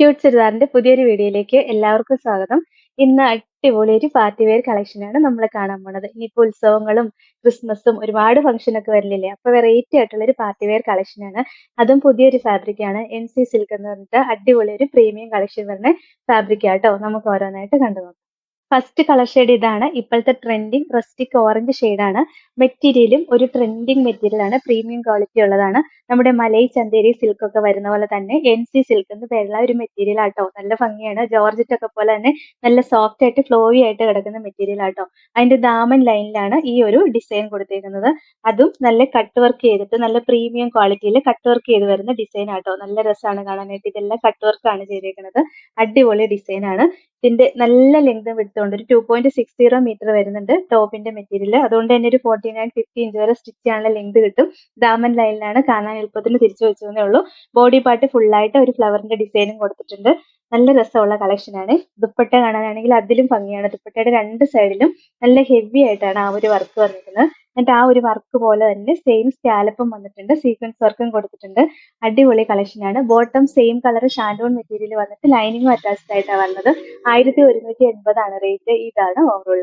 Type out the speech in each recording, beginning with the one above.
Cute ചുരിദാറിന്റെ പുതിയൊരു വീഡിയോയിലേക്ക് എല്ലാവർക്കും സ്വാഗതം. ഇന്ന് അടിപൊളി ഒരു പാർട്ടി വെയർ കളക്ഷനാണ് നമ്മൾ കാണാൻ പോണത്. ഇനിയിപ്പോൾ ഉത്സവങ്ങളും ക്രിസ്മസും ഒരുപാട് ഫംഗ്ഷൻ ഒക്കെ വരില്ലേ അപ്പൊ വെറൈറ്റി ആയിട്ടുള്ള ഒരു പാർട്ടി വെയർ കളക്ഷനാണ് അതും പുതിയൊരു ഫാബ്രിക് ആണ്. എൻ സി സിൽക്ക് എന്ന് പറഞ്ഞിട്ട് അടിപൊളി ഒരു പ്രീമിയം കളക്ഷൻ വരുന്ന ഫാബ്രിക് ആട്ടോ നമുക്ക് ഓരോന്നായിട്ട് കണ്ടു നോക്കാം ഫസ്റ്റ് കളർ ഷെയ്ഡ് ഇതാണ്. ഇപ്പോഴത്തെ ട്രെൻഡിങ് റസ്റ്റിക് ഓറഞ്ച് ആണ്. മെറ്റീരിയലും ഒരു ട്രെൻഡിങ് മെറ്റീരിയൽ ആണ്. പ്രീമിയം ക്വാളിറ്റി ഉള്ളതാണ്. നമ്മുടെ മലൈ ചന്തേരി സിൽക്ക് ഒക്കെ വരുന്ന പോലെ തന്നെ എൻ സി സിൽക്ക് എന്ന് പേരുള്ള ഒരു മെറ്റീരിയൽ ആട്ടോ. നല്ല ഭംഗിയാണ്. ജോർജറ്റ് ഒക്കെ പോലെ തന്നെ നല്ല സോഫ്റ്റ് ആയിട്ട് ഫ്ലോയി ആയിട്ട് കിടക്കുന്ന മെറ്റീരിയൽ ആട്ടോ. അതിന്റെ ദാമൻ ലൈനിലാണ് ഈ ഒരു ഡിസൈൻ കൊടുത്തിരിക്കുന്നത് അതും നല്ല കട്ട് വർക്ക് ചെയ്തിട്ട് നല്ല പ്രീമിയം ക്വാളിറ്റിയിൽ കട്ട് വർക്ക് ചെയ്ത് വരുന്ന ഡിസൈൻ ആട്ടോ. നല്ല രസമാണ് കാണാനായിട്ട്. ഇതെല്ലാം കട്ട് വർക്ക് ആണ് ചെയ്തേക്കുന്നത്. അടിപൊളി ഡിസൈൻ ആണ്. ഇതിന്റെ നല്ല ലെങ്ത് വിടുത്തുണ്ട് ഒരു two point six zero metre വരുന്നുണ്ട് ടോപ്പിന്റെ മെറ്റീരിയൽ അതുകൊണ്ട് തന്നെ ഒരു ഫോർട്ടി നയൻ ഫിഫ്റ്റി ഇഞ്ച് വരെ സ്റ്റിച്ച് ചെയ്യാനുള്ള ലെങ്ത് കിട്ടും. ദാമൻ ലൈനിലാണ് കാണാൻ എളുപ്പത്തിന് തിരിച്ചു വെച്ചതേ ഉള്ളൂ. ബോഡി പാർട്ട് ഫുൾ ആയിട്ട് ഒരു ഫ്ലവറിന്റെ ഡിസൈനും കൊടുത്തിട്ടുണ്ട്. നല്ല രസമുള്ള കളക്ഷനാണ് ദുപ്പട്ട കാണാനാണെങ്കിൽ അതിലും ഭംഗിയാണ്. ദുപ്പട്ടയുടെ രണ്ട് സൈഡിലും നല്ല ഹെവി ആയിട്ടാണ് ആ ഒരു വർക്ക് വന്നിരിക്കുന്നത്. എന്നിട്ട് ആ ഒരു വർക്ക് പോലെ തന്നെ സെയിം സ്കാലപ്പും വന്നിട്ടുണ്ട് സീക്വൻസ് വർക്കും കൊടുത്തിട്ടുണ്ട്. അടിപൊളി കളക്ഷനാണ് bottom same colour shantoon material വന്നിട്ട് ലൈനിങ്ങും അറ്റാച്ച്ഡ് ആയിട്ടാണ് വന്നത്. ആയിരത്തി ഒരുന്നൂറ്റി എൺപതാണ് റേറ്റ് ഇതാണ് ഓവറോൾ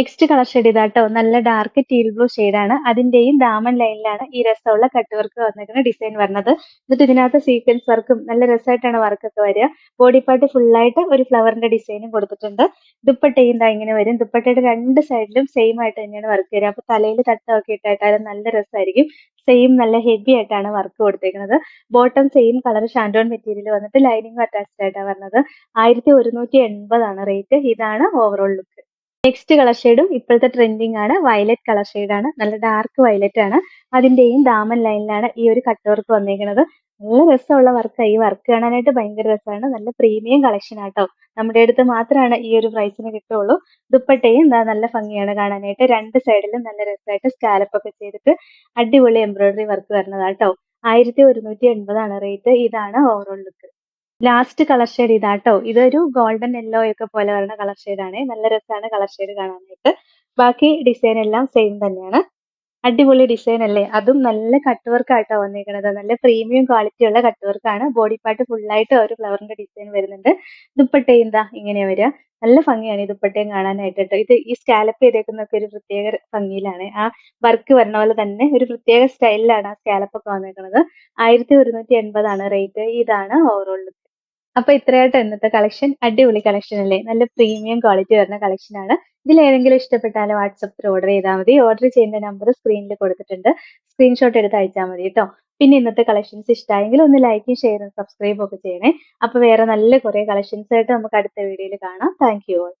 നെക്സ്റ്റ് കളർ ഷെയ്ഡ് ഇതാട്ടോ. നല്ല ഡാർക്ക് ടീൽ ബ്ലൂ ആണ്. അതിന്റെയും ഡാമൺ ലൈനിലാണ് ഈ രസമുള്ള കട്ട് വർക്ക് വന്നിരിക്കുന്ന ഡിസൈൻ വരുന്നത്. എന്നിട്ട് ഇതിനകത്ത് സീക്വൻസ് വർക്കും നല്ല രസമായിട്ടാണ് വർക്കൊക്കെ വരിക. ബോഡി പാർട്ട് ഫുൾ ആയിട്ട് ഒരു ഫ്ലവറിന്റെ ഡിസൈനും കൊടുത്തിട്ടുണ്ട്. ദുപ്പട്ടയും ഇതാ ഇങ്ങനെ വരും. ദുപ്പട്ടയുടെ രണ്ട് സൈഡിലും സെയിം ആയിട്ട് തന്നെയാണ് വർക്ക് വരിക. അപ്പൊ തലയിൽ തട്ടമൊക്കെ ഇട്ടായിട്ടാലും നല്ല രസമായിരിക്കും. സെയിം നല്ല ഹെവി ആയിട്ടാണ് വർക്ക് കൊടുത്തേക്കുന്നത്. Bottom same colour shantoon material വന്നിട്ട് ലൈനിങ് അറ്റാച്ച്ഡ് ആയിട്ടാണ് വരുന്നത്. ആയിരത്തി ഒരുന്നൂറ്റി എൺപതാണ് റേറ്റ് ഇതാണ് ഓവറോൾ ലുക്ക് നെക്സ്റ്റ് കളർ ഷെയ്ഡും ഇപ്പോഴത്തെ ട്രെൻഡിങ് ആണ്. വയലറ്റ് കളർ ആണ്. നല്ല ഡാർക്ക് വയലറ്റ് ആണ്. അതിന്റെയും ദാമൻ ലൈനിലാണ് ഈ ഒരു കട്ട് വർക്ക് വന്നേക്കുന്നത് നല്ല രസമുള്ള വർക്ക് ഈ വർക്ക് കാണാനായിട്ട് ഭയങ്കര രസമാണ്. നല്ല പ്രീമിയം കളക്ഷൻ ആട്ടോ നമ്മുടെ അടുത്ത് മാത്രമാണ് ഈ ഒരു പ്രൈസിന് കിട്ടുള്ളൂ ദുപ്പട്ടയും നല്ല ഭംഗിയാണ് കാണാനായിട്ട്. രണ്ട് സൈഡിലും നല്ല രസമായിട്ട് സ്കാലപ്പ് ഒക്കെ ചെയ്തിട്ട് അടിപൊളി എംബ്രോയിഡറി വർക്ക് വരുന്നതാട്ടോ ആയിരത്തി ഒരുന്നൂറ്റി എൺപതാണ് റേറ്റ് ഇതാണ് overall look last colour shade ഇതാട്ടോ. ഇതൊരു ഗോൾഡൻ യെല്ലോ ഒക്കെ പോലെ വരുന്ന കളർ ആണ്. നല്ല രസമാണ് കളർ ഷെയ്ഡ് കാണാനായിട്ട്. ബാക്കി ഡിസൈൻ എല്ലാം സെയിം തന്നെയാണ്. അടിപൊളി ഡിസൈൻ അല്ലേ? അതും നല്ല കട്ട് വർക്ക് ആയിട്ടാ വന്നിരിക്കുന്നത് നല്ല പ്രീമിയം ക്വാളിറ്റി ഉള്ള കട്ട് വർക്ക് ആണ്. ബോഡി പാർട്ട് ഫുൾ ആയിട്ട് ഒരു ഫ്ലവറിന്റെ ഡിസൈൻ വരുന്നുണ്ട്. ദുപ്പട്ടയും എന്താ ഇങ്ങനെ വരിക. നല്ല ഭംഗിയാണ് ഈ ദുപ്പട്ടയും കാണാനായിട്ട് കേട്ടോ ഇത് ഈ സ്കാലപ്പ് ചെയ്തേക്കുന്നൊക്കെ ഒരു പ്രത്യേക ഭംഗിയിലാണ്. ആ വർക്ക് വരുന്ന പോലെ തന്നെ ഒരു പ്രത്യേക സ്റ്റൈലിലാണ് ആ സ്കാലപ്പ് ഒക്കെ വന്നിരിക്കുന്നത് ആയിരത്തി ഒരുന്നൂറ്റി എൺപതാണ് റേറ്റ് ഇതാണ് ഓവറോൾ അപ്പൊ ഇത്രയായിട്ട് ഇന്നത്തെ കളക്ഷൻ അടിപൊളി കളക്ഷൻ അല്ലേ? നല്ല പ്രീമിയം ക്വാളിറ്റി വരുന്ന കളക്ഷൻ ആണ്. ഇതിൽ ഏതെങ്കിലും ഇഷ്ടപ്പെട്ടാൽ വാട്സപ്പിൽ ഓർഡർ ചെയ്താൽ മതി. ഓർഡർ ചെയ്യുന്ന നമ്പർ സ്ക്രീനിൽ കൊടുത്തിട്ടുണ്ട്. സ്ക്രീൻഷോട്ട് എടുത്ത് അയച്ചാൽ മതി കേട്ടോ പിന്നെ ഇന്നത്തെ കളക്ഷൻസ് ഇഷ്ടമായെങ്കിൽ ഒന്ന് ലൈക്കും ഷെയറും സബ്സ്ക്രൈബും ഒക്കെ ചെയ്യണേ. അപ്പൊ വേറെ നല്ല കുറെ കളക്ഷൻസ് ആയിട്ട് നമുക്ക് അടുത്ത വീഡിയോയിൽ കാണാം. Thank you all